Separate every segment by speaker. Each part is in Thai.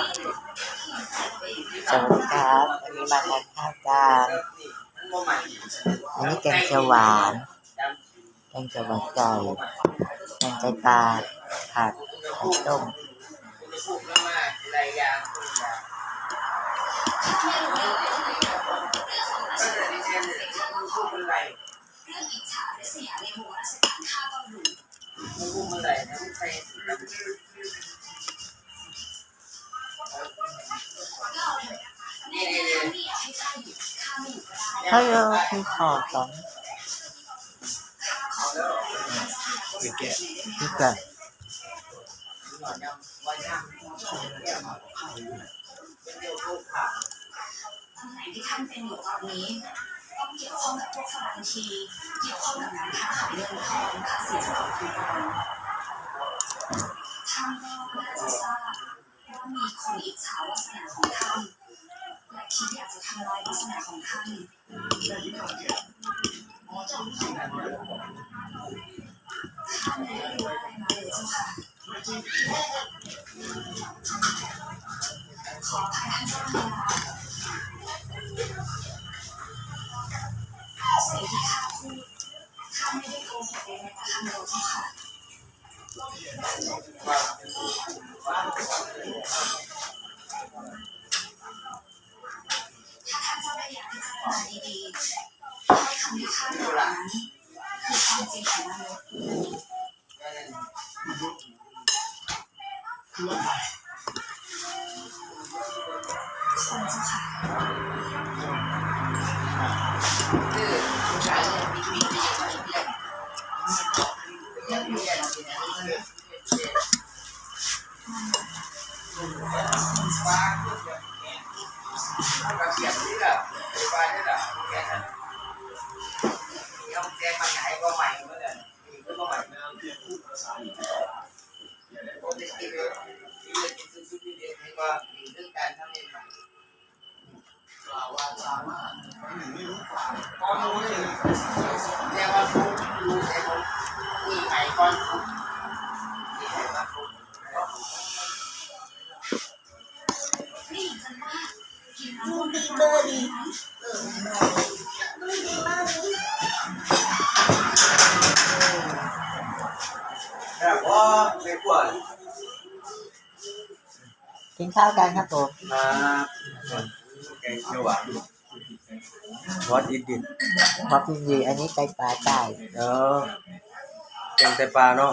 Speaker 1: สวัสดีครับวันนี้มาทานข้าวกันอันนี้แกงเขียวหวานแกงเขียวหวานไก่แกงไก่ปลาผัดไข่ต้ม ฮัลโหลพี่ขอสองพี่แกพี่แก
Speaker 2: ตำแหน่งที่ท่านเป็นอยู่ตอนนี้ต้องเกี่ยวข้องกับพวกฟังชีเกี่ยวข้องกับการค้าขายเงินทองค่าสินสอดทองคำท่านก็น่าจะทราบว่ามีคนอิจฉาวาสนาของท่าน และคิดอยากจะทำลายวาสนาของท่านท่านไม่ได้รู้อะไรมาเลยเจ้าค่ะ ขออภัยท่านเจ้าค่ะสิ่งที่ข้าพูดข้าไม่ได้โกหกเลยแม้แต่คำเดียวเจ้าค่ะ ให้คำที่ข้าบอกนั้นคือความจริงของมนุษย์คนเจ้าค่ะนี่ฉันว่ากินน้ำมันดีเบอร์ดี
Speaker 3: แบบว่าไม่กวด
Speaker 1: กินข้าวกันครับผม
Speaker 3: มาแกงเขียวหวาน What is it
Speaker 1: พอพิมพ์ดีอันนี้ไก่ปลาไก่
Speaker 3: เออแกงไตปลาเนาะ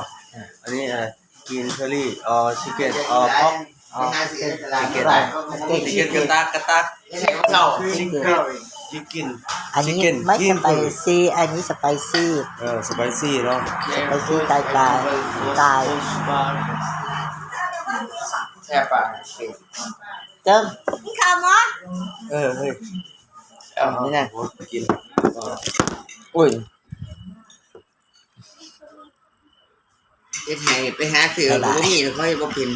Speaker 3: อันนี้อะไรกินเชอรี่ออชิคเก้นออพ็อก
Speaker 1: อ๋อเป็น
Speaker 3: ชิคเก้น
Speaker 1: เก่ง
Speaker 3: ชิค
Speaker 1: ชิ
Speaker 3: เก้น
Speaker 1: ค
Speaker 3: กระ
Speaker 1: เก้น
Speaker 3: ตักกระตัก
Speaker 1: ชิคเก้น
Speaker 3: ชิคเก้น
Speaker 1: อันนี้
Speaker 3: Chicken
Speaker 1: ไม่ส
Speaker 3: Chicken
Speaker 1: ไปซี่อันนี้สไปซี่
Speaker 3: เออสไปซี่เนาะ
Speaker 1: สไปซี่ไก่ปลาไก่
Speaker 3: แช่ปลา
Speaker 1: เจิ้ม
Speaker 3: เออเฮ้ย
Speaker 1: เอานี่นะ
Speaker 3: กิน
Speaker 1: อุ้ย
Speaker 4: เฮ็ดให้ไปหาซื้อบ่มีค่อยบ่เป็น